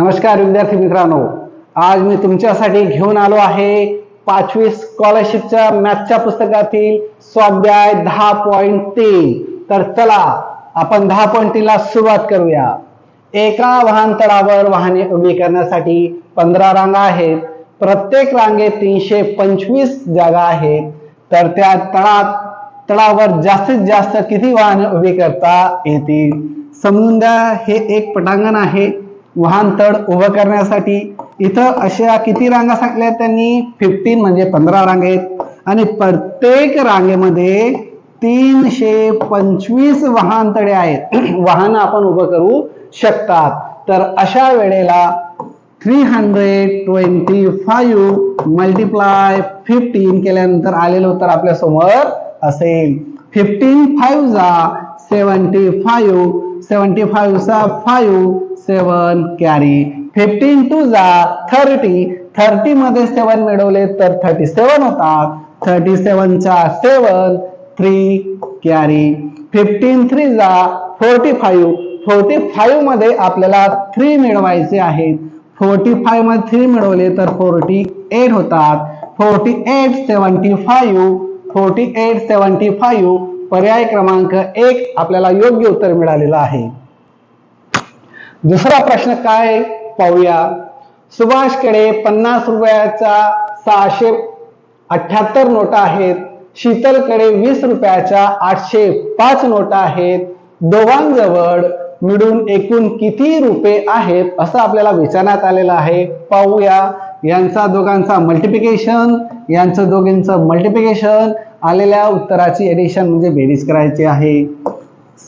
नमस्कार विद्यार्थी मित्रांनो. आज मी तुमच्यासाठी घेऊन आलो आहे पाचवी स्कॉलरशिपच्या मॅथच्या पुस्तकातील स्वाध्याय दहा पॉईंट तीन. तर चला आपण दहा पॉईंट तीनला सुरुवात करूया. एका वाहनतळावर वाहने उभी करण्यासाठी पंधरा रांगा आहेत. प्रत्येक रांगेत तीनशे पंचवीस जागा आहेत. तर त्या तळात तळावर जास्तीत जास्त किती वाहने उभी करता येतील? समजून द्या हे एक पटांगण आहे. वाहनतळ उभं करण्यासाठी. इथं अशा किती रांगा सांगल्या त्यांनी? फिफ्टीन म्हणजे पंधरा रांगेत आणि प्रत्येक रांगेमध्ये तीनशे पंचवीस वाहनतळे आहेत. वाहन आपण उभं करू शकतात. तर अशा वेळेला three hundred twenty five multiply fifteen केल्यानंतर आलेलं उत्तर आपल्यासमोर असेल. फिफ्टीन फाईव्ह जा सेवन्टी फाईव्ह सेवन्टी फाईव्ह चा five seven carry fifteen two जा थर्टी थर्टी मध्ये सेवन मिळवले तर थर्टी सेवन होतात. Thirty सेवनचा seven three carry fifteen three जा फोर्टी फाईव्ह फोर्टी फाईव्हमध्ये आपल्याला थ्री मिळवायचे आहेत. फोर्टी फाईव्हमध्ये थ्री मिळवले तर फोर्टी एट होतात. Forty eight seventy five forty eight seventy five पर्याय क्रमांक एक आपल्याला योग्य उत्तर मिळालेलं आहे. दुसरा प्रश्न काय? पाहूया. सुभाषकडे पन्नास रुपयाचा सहाशे अठ्याहत्तर नोटा आहेत. शीतलकडे वीस रुपयाच्या आठशे पाच नोटा आहेत. दोघांजवळ मिळून एकूण किती रुपये आहेत असं आपल्याला विचारण्यात आलेलं आहे. पाहूया. यांचा दोघांचा मल्टिप्लिकेशन यांचं दोघींचं मल्टिप्लिकेशन आलेल्या उत्तराची एडिशन म्हणजे बेरीज करायची आहे.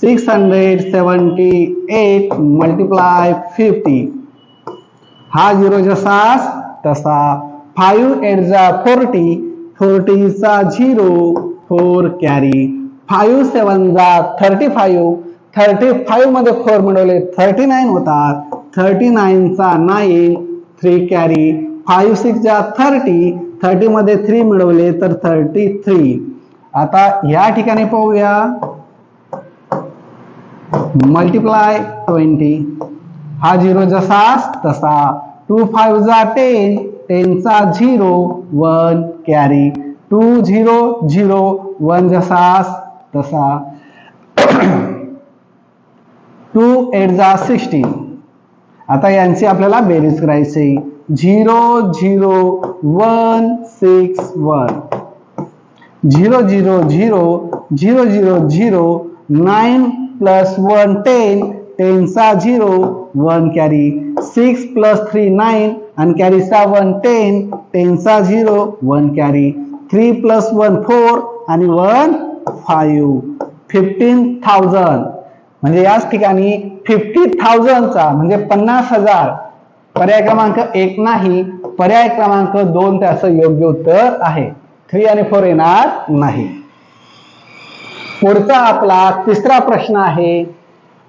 Six hundred seventy eight multiply fifty हा झिरो जसाच तसा फाईव्ह एट जा forty फोर्टीचा zero four carry five seven जा थर्टी फाईव्ह थर्टी फाईव्हमध्ये फोर मिळवले थर्टी नाईन होतात. Thirty नाईनचा nine three carry five six जा थर्टी थर्टी मध्ये थ्री मिळवले तर थर्टी थ्री आता या ठिकाणी पाहूया. मल्टिप्लाय ट्वेंटी हा झिरो जसाच तसा. टू फाईव्ह जा ten टेनचा zero one carry two zero zero one जसा तसा. टू एट जा सिक्स्टीन आता यांची आपल्याला बेरीज करायची zero zero one six one zero zero zero zero zero zero nine plus one ten टेनचा zero one carry six plus three nine आणि कॅरीचा one ten टेनचा zero one carry three plus one four आणि one five fifteen thousand म्हणजे याच ठिकाणी fifty थाउजंडचा म्हणजे पन्नास हजार पर्याय क्रमांक एक नाही. पर्याय क्रमांक दोन त्याचं योग्य उत्तर आहे. थ्री आणि फोर येणार नाही. पुढचा आपला तिसरा प्रश्न आहे.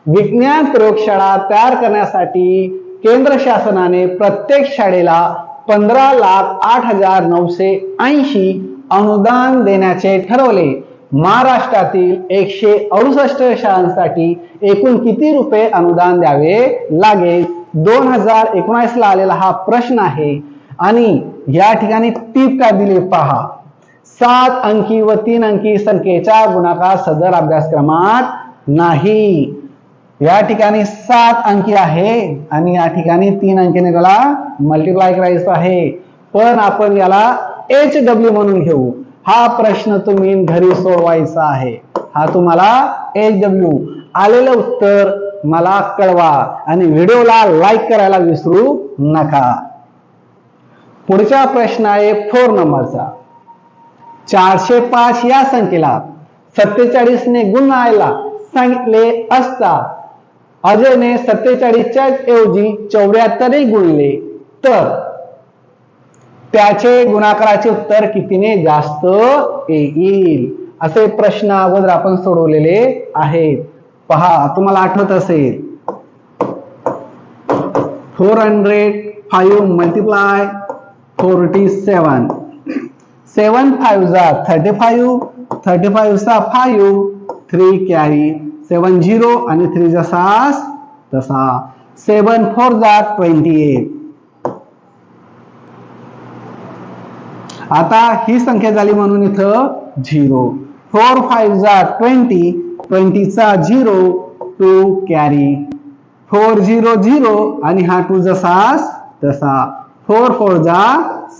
विज्ञान प्रयोगशाळा तयार करण्यासाठी केंद्र शासनाने प्रत्येक शाळेला पंधरा लाख आठ हजार नऊशे ऐंशी अनुदान देण्याचे ठरवले. महाराष्ट्रातील एकशे अडुसष्ट शाळांसाठी एकूण किती रुपये अनुदान द्यावे लागेल? दोन हजार एकोणास ला आलेला हा प्रश्न आहे. आणि या ठिकाणी टीप काय दिली पहा. सात अंकी व तीन अंकी संख्येच्या गुणाकार सदर अभ्यासक्रमात नाही. या ठिकाणी सात अंकी आहे आणि या ठिकाणी तीन अंकीने त्याला मल्टिप्लाय करायचं आहे. पण आपण याला एच डब्ल्यू म्हणून घेऊ. हा प्रश्न तुम्ही घरी सोडवायचा आहे. हा तुम्हाला एच डब्ल्यू आलेलं उत्तर मला कळवा आणि व्हिडिओला लाईक करायला विसरू नका. पुढचा प्रश्न आहे फोर नंबरचा चारशे पाच या संख्येला सत्तेचाळीसने गुणायला सांगितले असता अजयने सत्तेचाळीसच्या ऐवजी चौऱ्याहत्तरही गुणले. तर त्याचे गुणाकाराचे उत्तर कितीने जास्त येईल? असे प्रश्न अगोदर आपण सोडवलेले आहेत. पहा तुम्हाला आठवत असेल. Four hundred five multiply forty seven seven five जा थर्टी फाईव्ह थर्टी फाईव्ह सा five three carry seven zero आणि थ्री जसा तसा सेवन फोर जा ट्वेंटी एट आता ही संख्या झाली म्हणून इथं झिरो फोर फाईव्ह जा twenty ट्वेंटीचा zero two carry. Four zero zero आणि हा टू जसा तसा फोर फोर जा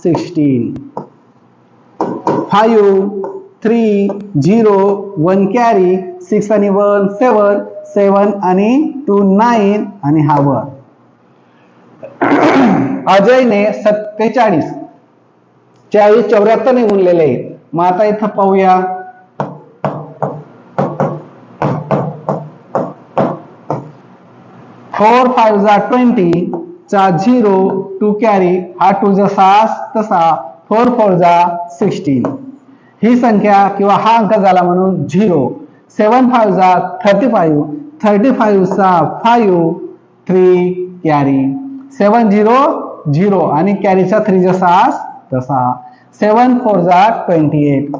sixteen. Five three zero one carry six आणि वन सेवन सेवन आणि टू नाईन आणि हा वन. अजयने सत्तेचाळीस चाळीस चौऱ्याहत्तर ने गुणलेले. मग आता इथं पाहूया. फोर फाईव्ह जा ट्वेंटी चा झिरो टू कॅरी हा टू जसास तसा फोर फोर जा सिक्स्टीन. ही संख्या किंवा हा अंक झाला म्हणून झिरो सेवन फाईव्ह जा thirty five thirty फाईव्हचा five three carry. Seven zero zero आणि कॅरीचा थ्री जसा तसा. सेवन फोर जा twenty eight.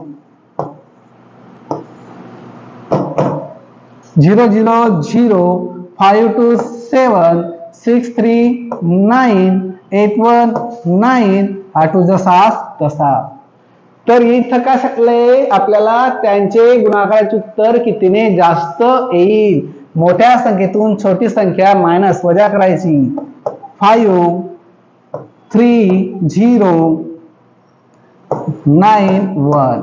Zero zero zero five two seven six three nine eight one nine हा टू जसा तसा. तर इथं काय शकले आपल्याला त्यांचे गुणाकाराचे उत्तर कितीने जास्त येईल? मोठ्या संख्येतून छोटी संख्या मायनस वजा करायची. Five three zero nine one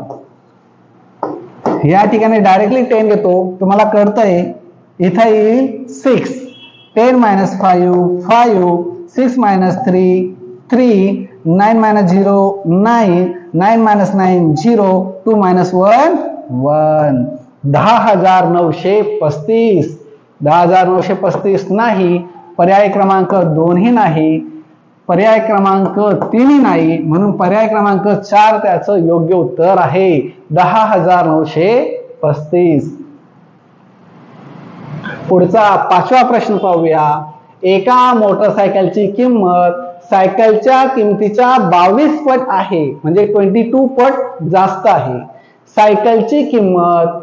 या ठिकाणी डायरेक्टली टेन घेतो. तुम्हाला कळतंय इथं येईल six ten minus five five six minus three three nine minus zero nine nine minus nine zero two minus one one. दहा हजार नऊशे पस्तीस. दहा हजार नऊशे पस्तीस नाही पर्याय क्रमांक दोनही नाही पर्याय क्रमांक तीनही नाही म्हणून पर्याय क्रमांक चार त्याचं योग्य उत्तर आहे. दहा हजार नऊशे पस्तीस. पुढचा पाचवा प्रश्न पाहूया. एका मोटरसायकलची किंमत सायकलच्या किमतीच्या बावीस पट आहे म्हणजे ट्वेंटी टू पट जास्त आहे. सायकलची किंमत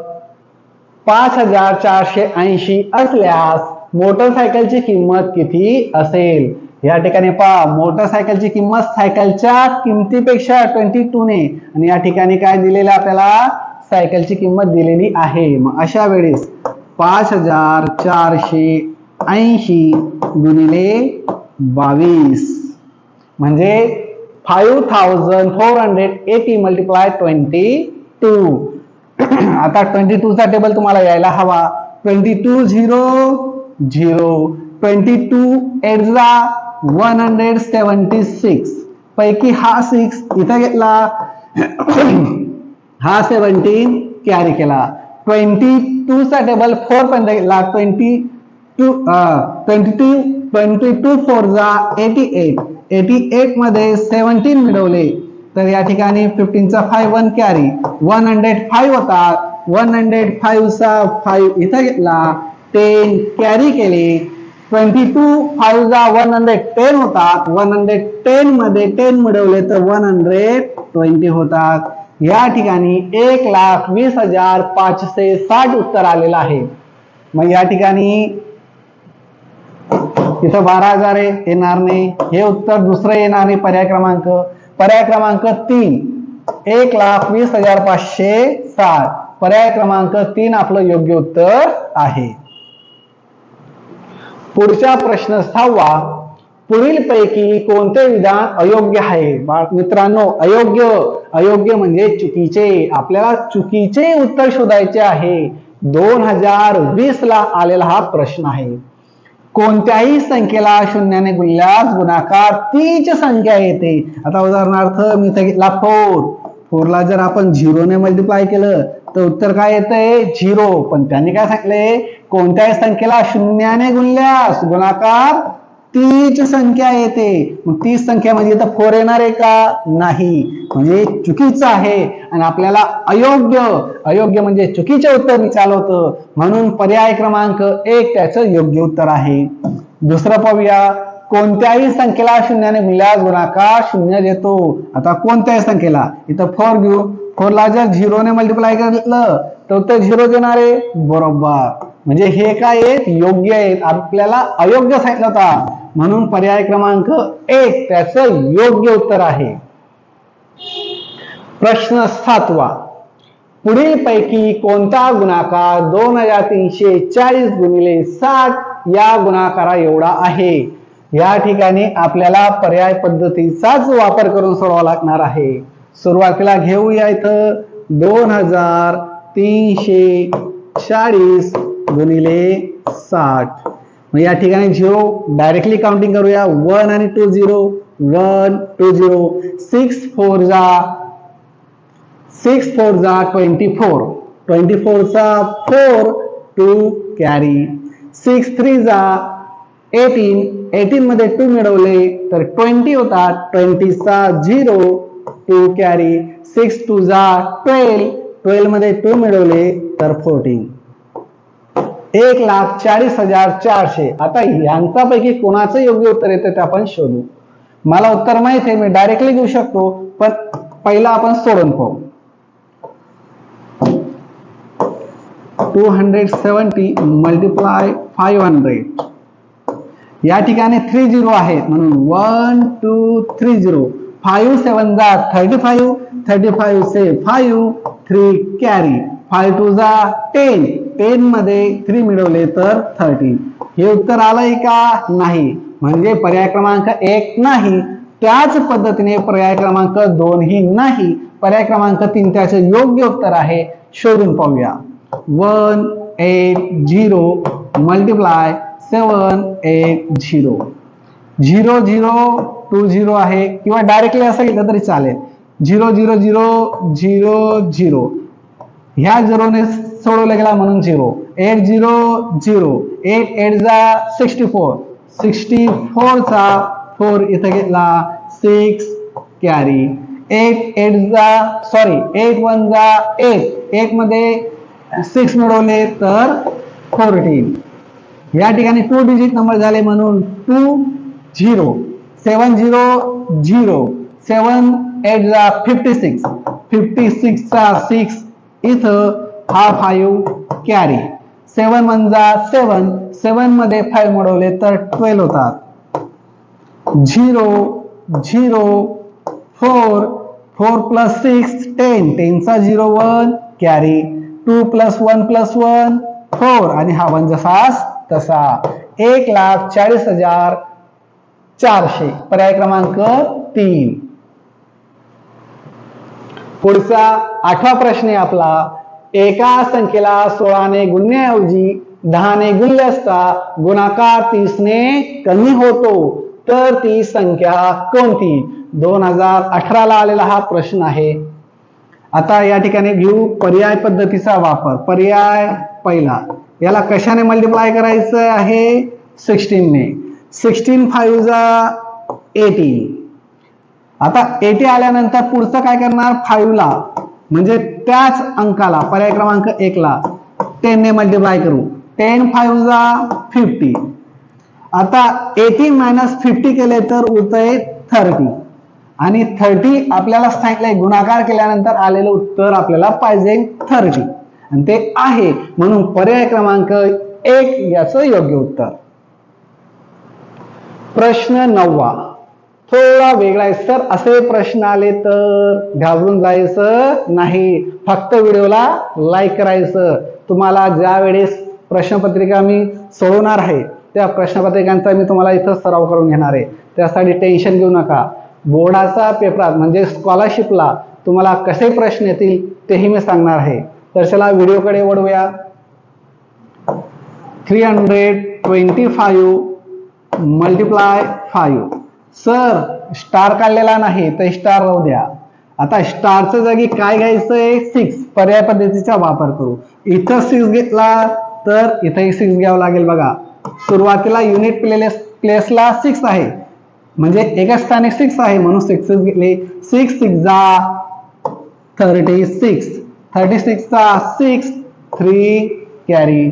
पाच हजार चारशे ऐंशी असल्यास मोटरसायकलची किंमत किती असेल? या ठिकाणी पहा मोटरसायकलची किंमत सायकलच्या किमतीपेक्षा ट्वेंटी टू ने. आणि या ठिकाणी काय दिलेलं आपल्याला? सायकलची किंमत दिलेली आहे. मग अशा वेळेस पाच हजार चारशे ऐंशी गुणिले बावीस. म्हणजे five thousand four hundred eighty multiply twenty two. आता ट्वेंटी टू चा टेबल तुम्हाला यायला हवा. Twenty two zero zero. Twenty two eight जा वन हंड्रेड सेवन्टी सिक्स. पैकी हा सिक्स इथं घेतला. हा सेवन्टीन कॅरी केला. ट्वेंटी टू चा टेबल फोर पर्यंत गेला. Twenty two twenty two twenty two four जा एटी एट एटी एटमध्ये सेवन्टीन मिळवले. तर या ठिकाणी फिफ्टीनचा five one carry one hundred five होता. वन हंड्रेड फाईव्हचा फाईव्ह इथं घेतला टेन कॅरी केले. ट्वेंटी टू फाईव्ह जा वन हंड्रेड टेन होतात वन हंड्रेड टेन मध्ये टेन मिळवले तर वन हंड्रेड ट्वेंटी होतात. या ठिकाणी एक लाख वीस हजार पाचशे साठ उत्तर आलेलं आहे. मग या ठिकाणी इथं बारा हजार येणार नाही. हे उत्तर दुसरं येणार नाही पर्याय क्रमांक. पर्याय क्रमांक तीन. एक लाख वीस हजार पाचशे साठ. पर्याय क्रमांक तीन आपलं योग्य उत्तर आहे. पुढचा प्रश्न सहावा. पुढील पैकी कोणते विधान अयोग्य आहे? मित्रांनो अयोग्य अयोग्य म्हणजे चुकीचे. आपल्याला चुकीचे उत्तर शोधायचे आहे. दोन हजार वीस ला आलेला हा प्रश्न आहे. कोणत्याही संख्येला शून्याने गुणल्यास गुणाकार तीच संख्या येते. आता उदाहरणार्थ मी सांगितला फोर. फोरला जर आपण झिरोने मल्टिप्लाय केलं तर उत्तर काय येतंय? झिरो. पण त्यांनी काय सांगले कोणत्याही संख्येला शून्याने गुणल्यास गुणाकार तीच संख्या येते. मग तीच संख्या म्हणजे इथं फोर येणार आहे का? नाही. म्हणजे चुकीचं आहे. आणि आपल्याला अयोग्य अयोग्य म्हणजे चुकीचे उत्तर निकाल म्हणून पर्याय क्रमांक एक त्याचं योग्य उत्तर आहे. दुसरं पाहूया. कोणत्याही संख्येला शून्याने गुणल्यास गुणाकार शून्य देतो. आता कोणत्याही संख्येला? इथं फोर घेऊ. फोरला जर झिरोने मल्टिप्लाय केलं तर ते झिरो देणार आहे. बरोबर. म्हणजे हे काय आहेत? योग्य आहेत. आपल्याला अयोग्य सांगितलं होता. म्हणून पर्याय क्रमांक एक त्याच योग्य उत्तर आहे. प्रश्न सातवा. पुढील पैकी कोणता गुणाकार दोन हजार तीनशे चाळीस गुणिले सात या गुणाकारा एवढा आहे? या ठिकाणी आपल्याला पर्याय पद्धतीचाच वापर करून सोडवा लागणार आहे. सुरुवातीला घेऊया इथं. दोन हजार तीनशे चाळीस गुणिले साठ. मग या ठिकाणी झिरो डायरेक्टली काउंटिंग करूया. वन आणि two zero one two zero six four जा सिक्स फोर जा ट्वेंटी फोर ट्वेंटी फोरचा four two carry six three जा एटीन एटीन मध्ये टू मिळवले तर ट्वेंटी होता. ट्वेंटीचा zero two carry six two जा ट्वेल्व ट्वेल्वमध्ये टू मिळवले तर फोर्टीन एक लाख चाळीस हजार चारशे. आता यांच्यापैकी कोणाचं योग्य उत्तर येतं ते आपण शोधू. मला उत्तर माहीत आहे मी डायरेक्टली घेऊ शकतो पण पहिला आपण सोडून पाहू. Two hundred seventy multiply five hundred या ठिकाणी थ्री झिरो आहेत म्हणून one two three zero five seven जा थर्टी फाईव्ह थर्टी फाईव्ह से five three carry five two जा टेन टेन मध्ये थ्री मिळवले तर थर्टीन हे उत्तर आलंय का? नाही. म्हणजे पर्याय क्रमांक एक नाही. त्याच पद्धतीने पर्याय क्रमांक दोन ही नाही. पर्याय क्रमांक तीन त्याचे योग्य उत्तर आहे. शोधून पाहूया. One eight zero multiply seven eight zero zero zero two zero आहे. किंवा डायरेक्टली असं घेतलं तरी चालेल. Zero zero zero zero zero ह्या झिरोने सोडवलं गेला म्हणून zero eight zero zero eight eight जा सिक्स्टी फोर सिक्स्टी फोरचा फोर इथं घेतला. सिक्स कॅरी एट एट जा सॉरी एट वन जा एट एटमध्ये सिक्स मिळवले तर फोर्टीन या ठिकाणी टू डिजिट नंबर झाले म्हणून two zero seven zero zero seven eight जा फिफ्टी सिक्स फिफ्टी सिक्सचा सिक्स इथं हा फाईव्ह कॅरी. सेवन वन जा सेवन. सेवनमध्ये फाईव्ह मिळवले तर ट्वेल्व होतात. Zero zero four. Four plus six ten. टेनचा zero one carry. Two plus one plus one four. आणि हा वन जसाच तसा. एक लाख चाळीस हजार चारशे. पर्याय क्रमांक तीन. पुढचा आठवा प्रश्न आहे आपला. एका संख्येला सोळाने गुणण्याऐवजी दहाने गुणले असता गुणाकार तीसने कमी होतो. तर ती संख्या कोणती? दोन हजार अठराला आलेला हा प्रश्न आहे. आता या ठिकाणी घेऊ पर्याय पद्धतीचा वापर. पर्याय पहिला. याला कशाने मल्टिप्लाय करायचं आहे? सिक्स्टीनने सिक्स्टीन फाईव्ह जा एटी आता एटी आल्यानंतर पुढचं काय करणार? फाईव्हला म्हणजे त्याच अंकाला पर्याय क्रमांक एकला टेनने मल्टिप्लाय करू. टेन फाईव्ह जा फिफ्टी आता एटी मायनस फिफ्टी केले तर उरतंय थर्टी आणि थर्टी आपल्याला सांगितलंय गुणाकार केल्यानंतर आलेलं उत्तर आपल्याला पाहिजे थर्टी आणि ते आहे. म्हणून पर्याय क्रमांक एक याचं योग्य उत्तर. प्रश्न नववा. थोडा वेगळा आहे. सर असे प्रश्न आले तर घाबरून जायचं नाही. फक्त व्हिडिओला लाईक करायचं. तुम्हाला ज्या वेळेस प्रश्नपत्रिका मी सोडवणार आहे त्या प्रश्नपत्रिकांचा मी तुम्हाला इथं सराव करून घेणार आहे. त्यासाठी टेन्शन घेऊ नका. बोर्डाचा पेपरात म्हणजे स्कॉलरशिपला तुम्हाला कसे प्रश्न येतील तेही मी सांगणार आहे. तर चला व्हिडिओकडे वळूया. Three hundred twenty five multiply five sir star काढलेला नाही तर स्टार राहू द्या. आता स्टारच्या जागी काय घ्यायचंय? सिक्स पर्याय पद्धतीचा वापर करू. इथं सिक्स घेतला तर इथंही सिक्स घ्यावं लागेल बघा. सुरुवातीला युनिट प्लेलेस प्लेसला सिक्स आहे. म्हणजे एका स्थानिक सिक्स आहे म्हणून सिक्स घेतले. सिक्स सिक्स जा. Thirty six thirty सिक्सचा six three carry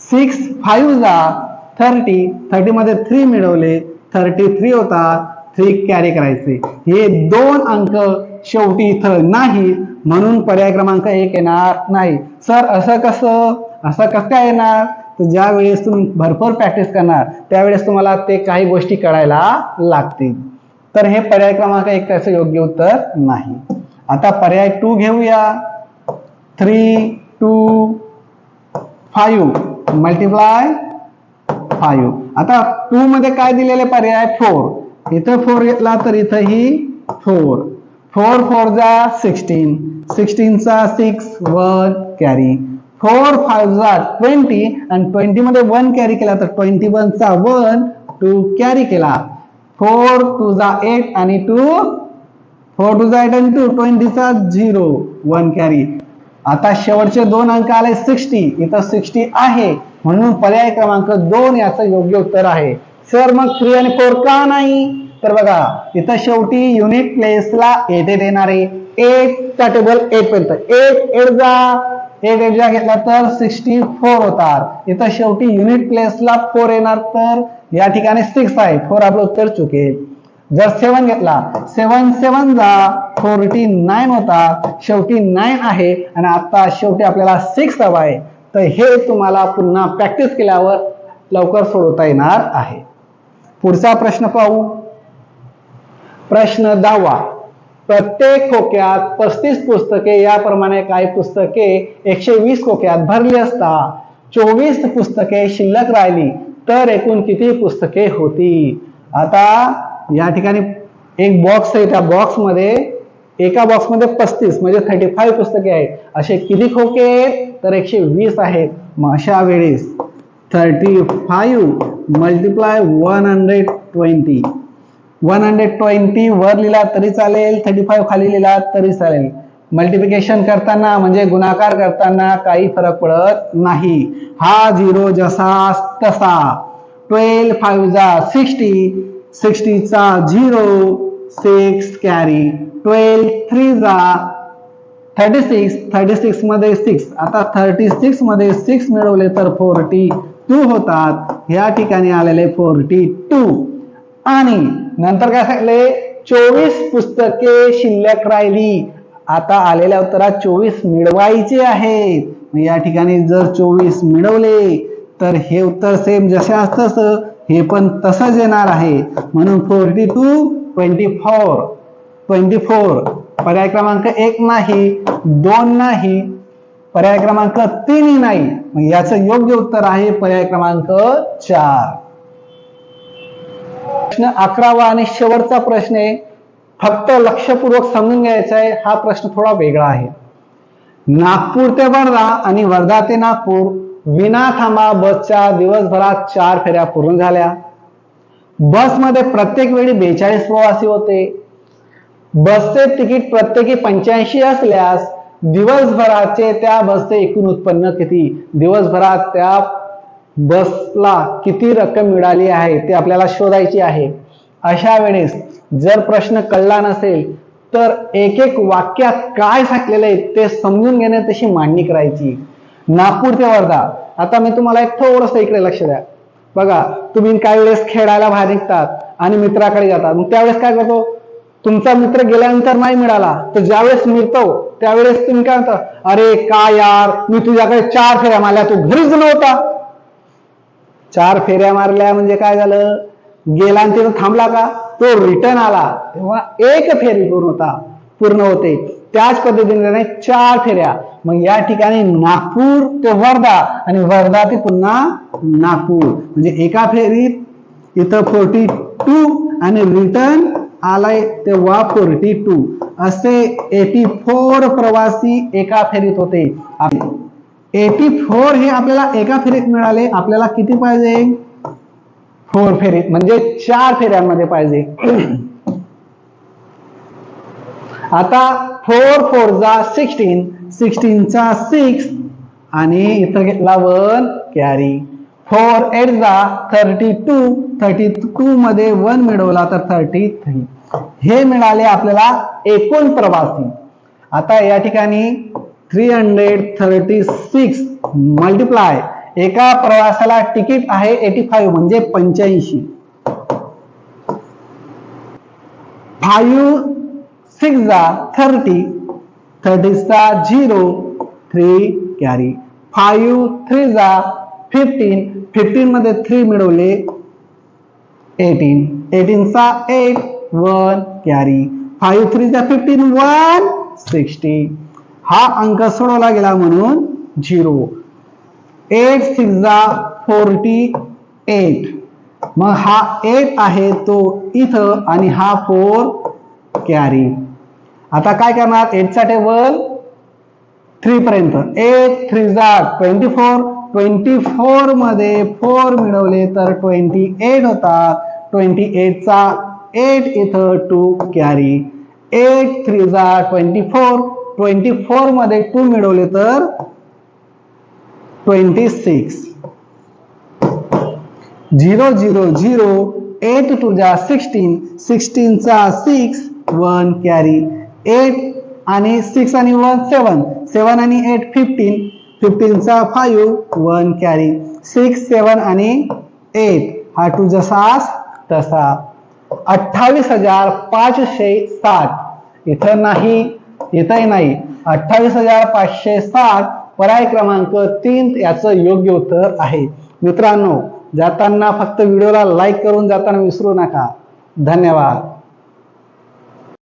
six five जा. थर्टी थर्टीमध्ये थ्री मिळवले. थर्टी थ्री होता थ्री कॅरी करायचे. हे दोन अंक शेवटी इथं नाही म्हणून पर्याय क्रमांक एक येणार नाही. सर असं कसं? असं कसं काय येणार? तर ज्या वेळेस तुम्ही भरपूर प्रॅक्टिस करणार त्यावेळेस तुम्हाला ते काही गोष्टी कळायला लागतील. तर हे पर्याय क्रमांक एक त्याचं योग्य उत्तर नाही. आता पर्याय टू घेऊया. Three two five multiply five आता टू मध्ये काय दिलेले पर्याय? फोर इथं फोर घेतला तर इथंही फोर फोर फोर जा sixteen सिक्स्टीनचा six one carry four five जा ट्वेंटी आणि ट्वेंटी मध्ये वन कॅरी केला तर ट्वेंटी वनचा वन टू कॅरी केला. फोर टू जा एट आणि टू फोर टू जा एट आणि टू ट्वेंटीचा झिरो वन कॅरी आता शेवटचे दोन अंक आले सिक्स्टी इथं सिक्स्टी आहे. म्हणून पर्याय क्रमांक दोन याचं योग्य उत्तर आहे. सर मग थ्री आणि फोर का नाही? तर बघा इथं शेवटी युनिट प्लेसला येथे देणार आहे. एट टेबल एट पर्यंत. एट एट जा. एट एट जा घेतला तर सिक्स्टी फोर होतात. इथं शेवटी युनिट प्लेसला फोर येणार तर या ठिकाणी सिक्स आहे. फोर आपलं उत्तर चुकेल. जर सेवन घेतला सेवन सेवन जा. फोर्टी नाईन होता. शेवटी नाईन आहे. आणि आता शेवटी आपल्याला सिक्स हवा आहे. तर हे तुम्हाला पुन्हा प्रॅक्टिस केल्यावर लवकर सोडवता येणार आहे. पुढचा प्रश्न पाहू. प्रश्न दहावा. प्रत्येक खोक्यात पस्तीस पुस्तके याप्रमाणे काही पुस्तके एकशे वीस खोक्यात भरली असता चोवीस पुस्तके शिल्लक राहिली तर एकूण किती पुस्तके होती? आता या ठिकाणी एक बॉक्स आहे त्या बॉक्समध्ये एका बॉक्समध्ये पस्तीस म्हणजे थर्टी फाईव्ह पुस्तके आहेत. असे किती खोके आहेत? तर एकशे वीस आहेत. मग अशा वेळेस thirty five multiply one hundred twenty one hundred twenty वर लिहिला तरी चालेल थर्टी फाईव्ह खाली लिहिला तरी चालेल. मल्टिप्लिकेशन करताना म्हणजे गुणाकार करताना काही फरक पडत नाही. हा झिरो जसा तसा. ट्वेल्व फाईव्ह जा sixty सिक्स्टीचा zero six carry twelve three जा थर्टी सिक्स थर्टी सिक्समध्ये सिक्स आता थर्टी सिक्समध्ये सिक्स मिळवले तर फोर्टी टू होतात. या ठिकाणी आलेले फोर्टी टू आणि नंतर काय सांगले? चोवीस पुस्तके शिल्लक राहिली. आता आलेल्या उत्तरात चोवीस मिळवायचे आहेत. मग या ठिकाणी जर चोवीस मिळवले तर हे उत्तर सेम जसे असतं हे पण तसंच येणार आहे. म्हणून forty two twenty four. Twenty four. पर्याय क्रमांक एक नाही दोन नाही पर्याय क्रमांक तीनही नाही. याचं योग्य उत्तर आहे पर्याय क्रमांक चार. प्रश्न अकरावा आणि शेवटचा प्रश्न आहे. फक्त लक्षपूर्वक समजून घ्यायचा आहे हा प्रश्न थोडा वेगळा आहे. नागपूर ते वर्धा आणि वर्धा ते नागपूर विना थांबा बसच्या दिवसभरात चार फेऱ्या पूर्ण झाल्या. बसमध्ये प्रत्येक वेळी बेचाळीस प्रवासी होते. बसचे तिकीट प्रत्येकी पंच्याऐंशी असल्यास दिवसभराचे त्या बसचे एकूण उत्पन्न किती? दिवसभरात त्या बसला किती रक्कम मिळाली आहे ते आपल्याला शोधायची आहे. अशा वेळेस जर प्रश्न कळला नसेल तर एक एक वाक्यात काय सांगलेलं आहे ते समजून घेण्यात तशी मांडणी करायची. नागपूर ते वर्धा. आता मी तुम्हाला एक थोडस इकडे लक्ष द्या. बघा तुम्ही काही वेळेस खेळायला बाहेर निघतात आणि मित्राकडे जातात. मग त्यावेळेस काय करतो? तुमचा मित्र गेल्यानंतर नाही मिळाला तर ज्यावेळेस मिळतो त्यावेळेस तुम्ही काय म्हणता? अरे का यार मी तुझ्याकडे चार फेऱ्या मारल्या तू घरीच नव्हता चार फेऱ्या मारल्या म्हणजे काय झालं? गेला आणि तिथं थांबला का? तो रिटर्न आला. तेव्हा एक फेरी पूर्ण होता पूर्ण होते. त्याच पद्धतीने त्याने चार फेऱ्या मग या ठिकाणी नागपूर ते वर्धा आणि वर्धा ते पुन्हा नागपूर. म्हणजे एका फेरीत इथं फोर्टी टू आणि रिटर्न आलाय तेव्हा फोर्टी टू असे एटी फोर प्रवासी एका फेरीत होते. एटी फोर हे आपल्याला एका फेरीत मिळाले. आपल्याला किती पाहिजे? फोर फेरीत. म्हणजे चार फेऱ्यांमध्ये पाहिजे. आता फोर फोर जा सिक्स्टीन सिक्स्टीनचा सिक्स आणि इथं घेतला वन कॅरी फोर एट जा थर्टी टू थर्टी टू मध्ये वन मिळवला तर थर्टी थ्री हे मिळाले आपल्याला एकूण प्रवासी. आता या ठिकाणी three hundred thirty six multiply एका प्रवासाला तिकीट आहे एटी फाईव्ह म्हणजे पंच्याऐंशी. फाईव्ह सिक्स जा thirty थर्टीचा zero three carry. Five three जा फिफ्टीन फिफ्टीन मध्ये थ्री मिळवले eighteen. एटीनचा eight one carry. Five three जा फिफ्टीन वन सिक्स्टी. हा अंक सोडवला गेला म्हणून झिरो. एट सिक्स जा फोर्टी एट. मग हा एट आहे तो इथं आणि हा फोर कॅरी. आता काय करणार? एटचा टेबल थ्री पर्यंत. एट थ्री जा. ट्वेंटी फोर ट्वेंटी फोरमध्ये फोर मिळवले तर ट्वेंटी एट होतात ट्वेंटी एटचा एट इथं टू कॅरी एट थ्री जा. ट्वेंटी फोर ट्वेंटी फोरमध्ये टू मिळवले तर twenty six zero zero zero eight two जा सिक्स्टीन सिक्स्टीनचा सिक्स वन कॅरी एट आणि सिक्स आणि वन सेवन सेवन आणि eight fifteen फिफ्टीनचा five one carry six seven आणि एट हा टू जसा तसा. अठ्ठावीस हजार पाचशे साठ. इथं नाही इथंही नाही. अठ्ठावीस हजार पाचशे साठ पर्याय क्रमांक तीन याचं योग्य उत्तर आहे. मित्रांनो जाताना फक्त व्हिडिओला लाईक करून जाताना विसरू नका. धन्यवाद.